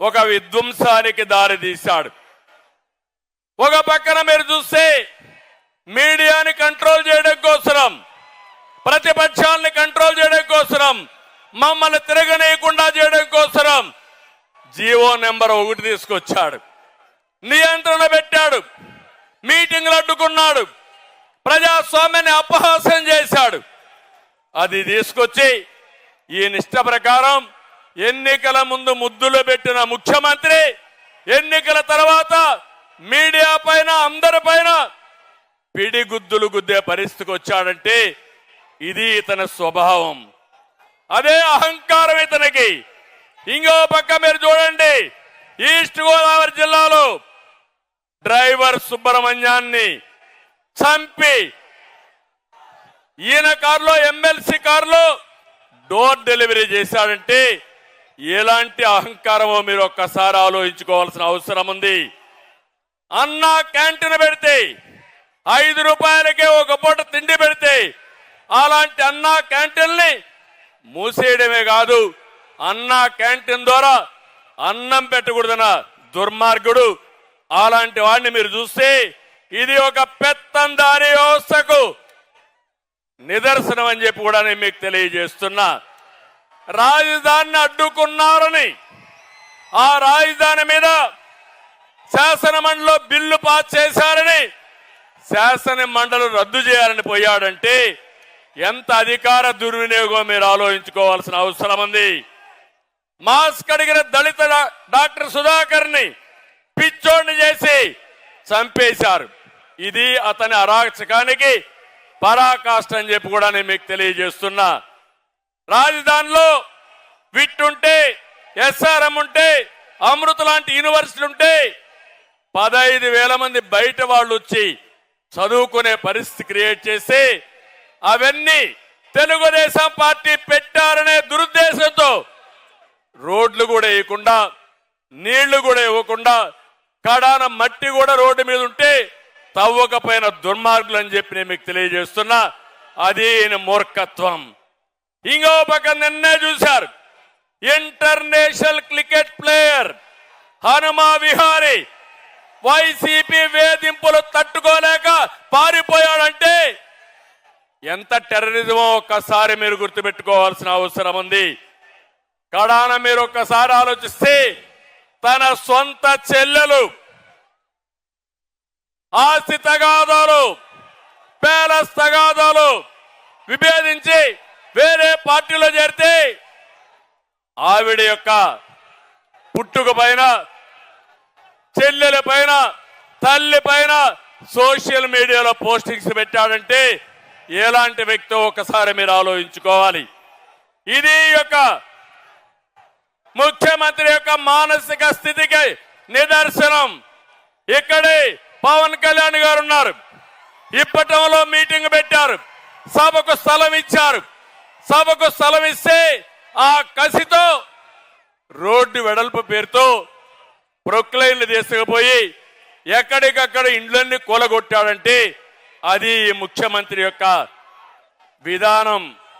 ఒక విధ్వంసానికి దారి తీశాడు. ఒక పక్కన మీరు చూస్తే మీడియాని కంట్రోల్ చేయడం కోసరం ప్రతిపక్షాలని కంట్రోల్ చేయడం కోసరం మమ్మల్ని తిరగనీయకుండా చేయడం కోసరం. జీవో నెంబర్ ఒకటి తీసుకొచ్చాడు. నియంత్రణ పెట్టాడు. మీటింగ్లు అడ్డుకున్నాడు. ప్రజాస్వామ్యాన్ని అపహాస్యం చేశాడు. అది తీసుకొచ్చి ఈ నిష్ట ప్రకారం ఎన్నికల ముందు ముద్దులు పెట్టిన ముఖ్యమంత్రి ఎన్నికల తర్వాత మీడియా పైన అందరి పైన పిడిగుద్దులు గుద్దే పరిస్థితికి వచ్చాడంటే ఇది ఇతని స్వభావం. అదే అహంకారం ఇతనికి. ఇంకో పక్క మీరు చూడండి ఈస్ట్ గోదావరి జిల్లాలో డ్రైవర్ సుబ్రహ్మణ్యాన్ని చంపి ఈయన కారులో ఎమ్మెల్సీ కారులో డోర్ డెలివరీ చేశాడంటే ఎలాంటి అహంకారమో మీరు ఒక్కసారి ఆలోచించుకోవాల్సిన అవసరం ఉంది. అన్న క్యాంటీన్ పెడితే ఐదు రూపాయలకే ఒక పూట తిండి పెడితే అలాంటి అన్న క్యాంటీన్ని మూసేయడమే కాదు అన్నా క్యాంటీన్ ద్వారా అన్నం పెట్టకూడదన్న దుర్మార్గుడు అలాంటి వాడిని మీరు చూస్తే ఇది ఒక పెత్తందారి వ్యవస్థకు నిదర్శనం అని చెప్పి కూడా నేను మీకు తెలియజేస్తున్నా. రాజధానిని అడ్డుకున్నారని ఆ రాజధాని మీద శాసనమండలిలో బిల్లు పాస్ చేశారని శాసన మండలి రద్దు చేయాలని పోయాడంటే ఎంత అధికార దుర్వినియోగం మీరు ఆలోచించుకోవాల్సిన అవసరం ఉంది? మాస్క్ అడిగిన దళిత డాక్టర్ సుధాకర్ని పిచ్చోడిని చేసి చంపేశారు. ఇది అతని అరాచకానికి పరాకాష్ట అని చెప్పి కూడా నేను మీకు తెలియజేస్తున్నా. రాజధానిలో విట్ ఉంటే ఎస్ఆర్ఎం ఉంటే అమృత లాంటి యూనివర్సిటీ ఉంటే పదహైదు వేల మంది బయట వాళ్ళు వచ్చి చదువుకునే పరిస్థితి క్రియేట్ చేసి అవన్నీ తెలుగుదేశం పార్టీ పెట్టారనే దురుద్దేశంతో రోడ్లు కూడా వేయకుండా నీళ్ళు కూడా ఇవ్వకుండా కడాన మట్టి కూడా రోడ్డు మీద ఉంటే తవ్వకపోయిన దుర్మార్గులు అని చెప్పి నేను మీకు తెలియజేస్తున్నా. అది మూర్ఖత్వం. ఇంకో పక్క నిన్నే చూశారు. International cricket player Hanuma Vihari YCP వేధింపులు తట్టుకోలేక పారిపోయాడంటే ఎంత టెర్రరిజమో ఒక్కసారి మీరు గుర్తుపెట్టుకోవాల్సిన అవసరం ఉంది. కడాన మీరు ఒక్కసారి ఆలోచిస్తే తన సొంత చెల్లెలు ఆస్తి తగాదాలు పేలస్ తగాదాలు విభేదించి వేరే పార్టీలో చేరితే ఆవిడ యొక్క పుట్టుక పైన చెల్లెల పైన తల్లి పైన సోషల్ మీడియాలో పోస్టింగ్స్ పెట్టాడంటే ఎలాంటి వ్యక్తో ఒకసారి మీరు ఆలోచించుకోవాలి? ఇది యొక్క ముఖ్యమంత్రి యొక్క మానసిక స్థితికి నిదర్శనం. ఇక్కడే పవన్ కళ్యాణ్ గారు ఉన్నారు. ఇప్పటంలో మీటింగ్ పెట్టారు. సభకు స్థలం ఇచ్చారు. సభకు స్థలం ఇస్తే ఆ కసితో రోడ్డు వెడల్పు పేరుతో ప్రొక్లైన్లు తీసుకుపోయి ఎక్కడికక్కడ ఇండ్లన్నీ కూలగొట్టాడంటే అది ముఖ్యమంత్రి యొక్క విధానం.